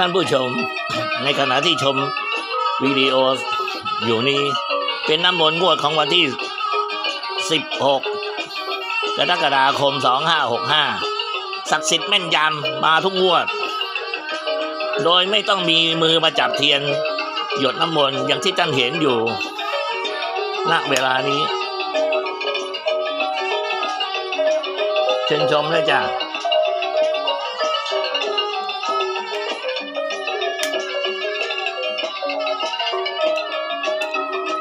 ท่านผู้ชม ในขณะที่ชมวิดีโออยู่นี้ เป็นน้ำมนต์งวดของวันที่ 16 กรกฎาคม 2565 ศักดิ์สิทธิ์แม่นยำมาทุกงวด โดยไม่ต้องมีมือมาจับเทียน หยดน้ำมนต์อย่างที่ท่านเห็นอยู่ณเวลานี้ เชิญชมเลยจ้ะ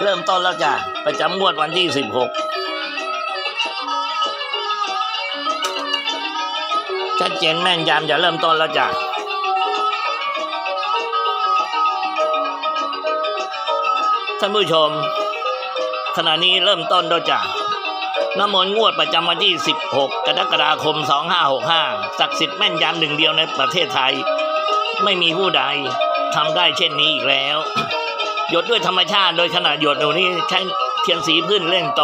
เริ่มต้นแล้วจ้ะประจำงวดวันที่ 16 ชัดเจนแม่นยำจะเริ่มต้นแล้วจ้ะท่านผู้ชม ขณะนี้เริ่มต้นแล้วจ้ะน้ำมนต์งวดประจำวันที่ 16 กรกฎาคม 2565 ศักดิ์สิทธิ์แม่นยำหนึ่งเดียวในประเทศไทย ไม่มีผู้ใดทำได้เช่นนี้อีกแล้ว หยดด้วยธรรมชาติโดยขนาดหยดหนูนี่ใช้เทียนสีพื้นเล่นโต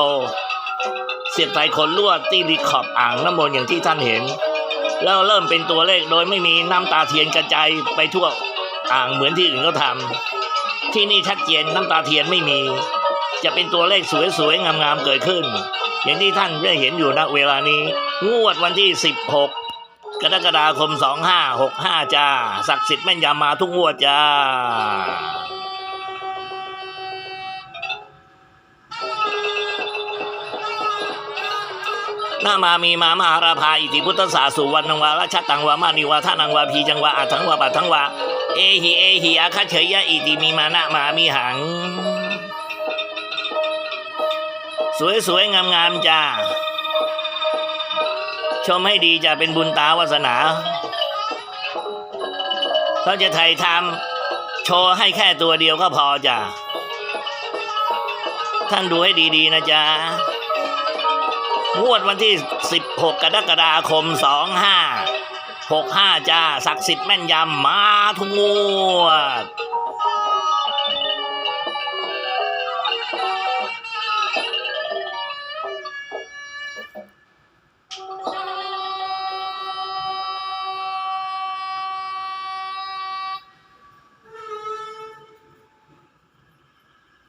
เสียบใส่ขนลวดที่รีขอบอ่างน้ำมนต์อย่างที่ท่านเห็น แล้วเริ่มเป็นตัวเลขโดยไม่มีน้ำตาเทียนกระจายไปทั่วอ่างเหมือนที่อื่นเขาทำที่นี่ชัดเจนน้ำตาเทียนไม่มี จะเป็นตัวเลขสวยๆงามๆเกิดขึ้น อย่างที่ท่านได้เห็นอยู่ณเวลานี้ งวดวันที่ 16 กรกฎาคม 2565 จ้า ศักดิ์สิทธิ์แม่นยำมาทุกงวดจ้า นามามีมามหาราภาอิติพุทธศาสุวรรณังวาราชตังวามานิวาทานังวาพีจังวาอัทังวาปัทังวาเอหิเอหิอาคาเฉยยะอิติมีมานะมามีหัง สวยสวยงามงามจ้าชมให้ดีจะเป็นบุญตาวาสนาเราจะไทยทำโชว์ให้แค่ตัวเดียวก็พอจ้ะท่านดูให้ดีๆนะจ๊ะ งวดวันที่ 16 กรกฎาคม 2565 จ้า ศักดิ์สิทธิ์แม่นยำมาทุกงวด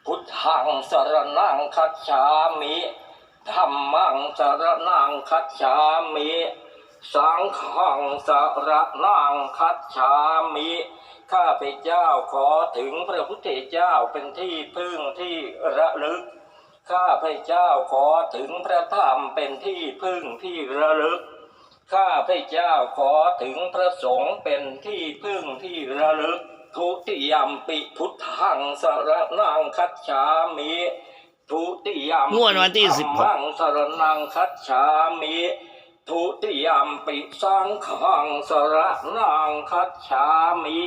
พุทธังสรนังคัจฉามิ ธรรมังสารนังคัจฉามิสังฆังสารนังคัจฉามิข้าพเจ้าขอถึงพระพุทธเจ้าเป็นที่พึ่งที่ระลึก ข้าพเจ้าขอถึงพระธรรมเป็นที่พึ่งที่ระลึก ข้าพเจ้าขอถึงพระสงฆ์เป็นที่พึ่งที่ระลึก ทุติยมปิพุทธังสารนังคัจฉามิ ทุติยมปิงวดวันที่ธัมมังสรนังคัจฉามิทุติยมปิสังฆังสรนังคัจฉามิ